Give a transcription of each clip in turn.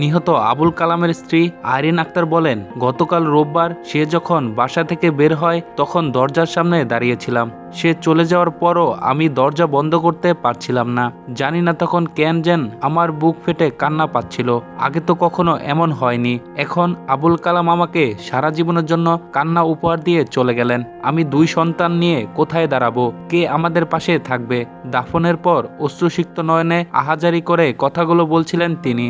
নিহত আবুল কালামের স্ত্রী আইরিন আক্তার বলেন, গতকাল রোববার সে যখন বাসা থেকে বের হয়, তখন দরজার সামনে দাঁড়িয়েছিলাম। সে চলে যাওয়ার পরও আমি দরজা বন্ধ করতে পারছিলাম না। জানি না তখন কেন যেন আমার বুক ফেটে কান্না পাচ্ছিল। আগে তো কখনো এমন হয়নি। এখন আবুল কালাম আমাকে সারা জীবনের জন্য কান্না উপহার দিয়ে চলে গেলেন। আমি দুই সন্তান নিয়ে কোথায় দাঁড়াবো? কে আমাদের পাশে থাকবে? দাফনের পর অশ্রুসিক্ত নয়নে আহাজারি করে কথাগুলো বলছিলেন তিনি।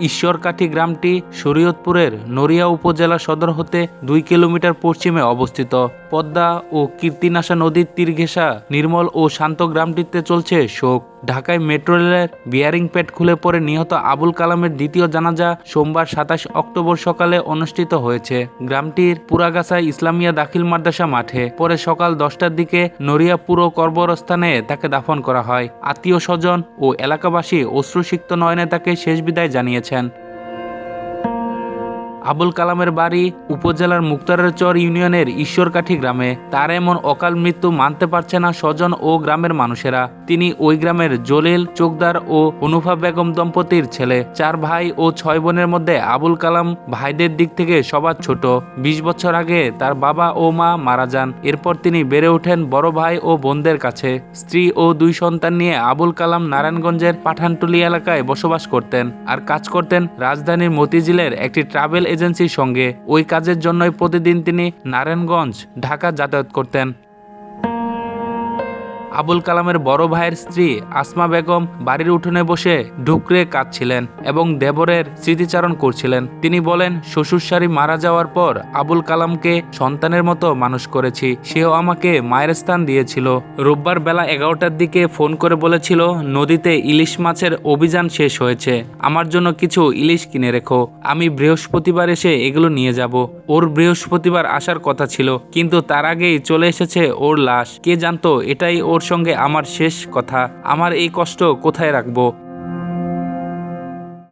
ঈশ্বরকাঠি গ্রামটি শরীয়তপুরের নড়িয়া উপজেলা সদর হতে দুই কিলোমিটার পশ্চিমে অবস্থিত। পদ্মা ও কীর্তিনাশা নদীর তীর ঘেঁষা, নির্মল ও শান্ত গ্রামটিতে চলছে শোক। ঢাকায় মেট্রো রেলের বিয়ারিং প্যাড খুলে পড়ে নিহত আবুল কালামের দ্বিতীয় জানাজা সোমবার সাতাশ অক্টোবর সকালে অনুষ্ঠিত হয়েছে। গ্রামটির পুরাগাছা ইসলামিয়া দাখিল মাদ্রাসা মাঠে পরে সকাল দশটার দিকে নড়িয়া পুরো কর্বরস্থানে তাকে দাফন করা হয়। আত্মীয় স্বজন ও এলাকাবাসী অশ্রুসিক্ত নয়নে তাকে শেষ বিদায় জানিয়েছেন। আবুল কালামের বাড়ি উপজেলার মুক্তারের চর ইউনিয়নের ঈশ্বরকাঠি গ্রামে। তার এমন অকাল মৃত্যু মানতে পারছে না স্বজন ও গ্রামের মানুষেরা। তিনি ওই গ্রামের জলিল, চোকদার ও অনুভা বেগম দম্পতির ছেলে। চার ভাই ও ছয় বোনের মধ্যে আবুল কালাম ভাইদের দিক থেকে সবার ছোট। বিশ বছর আগে তার বাবা ও মা মারা যান। এরপর তিনি বেড়ে ওঠেন বড় ভাই ও বোনদের কাছে। স্ত্রী ও দুই সন্তান নিয়ে আবুল কালাম নারায়ণগঞ্জের পাঠানটুলি এলাকায় বসবাস করতেন আর কাজ করতেন রাজধানীর মতিঝিলের একটি ট্রাভেল এজেন্সির সঙ্গে। ওই কাজের জন্যই প্রতিদিন তিনি নারায়ণগঞ্জ, ঢাকা যাতায়াত করতেন। আবুল কালামের বড় ভাইয়ের স্ত্রী আসমা বেগম বাড়ির উঠোনে বসে ঢুকরে কাঁদছিলেন এবং দেবরের স্মৃতিচারণ করছিলেন। তিনি বলেন, শ্বশুর শ্বশুরশাড়ি মারা যাওয়ার পর আবুল কালামকে সন্তানের মতো মানুষ করেছি। সেও আমাকে মায়ের স্থান দিয়েছিল। রোববার বেলা এগারোটার দিকে ফোন করে বলেছিল, নদীতে ইলিশ মাছের অভিযান শেষ হয়েছে। আমার জন্য কিছু ইলিশ কিনে রেখো। আমি বৃহস্পতিবার এসে এগুলো নিয়ে যাব। ওর বৃহস্পতিবার আসার কথা ছিল, কিন্তু তার আগেই চলে এসেছে ওর লাশ। কে জানতো এটাই ওর সঙ্গে আমার শেষ কথা আমার এই কষ্ট কোথায় রাখব?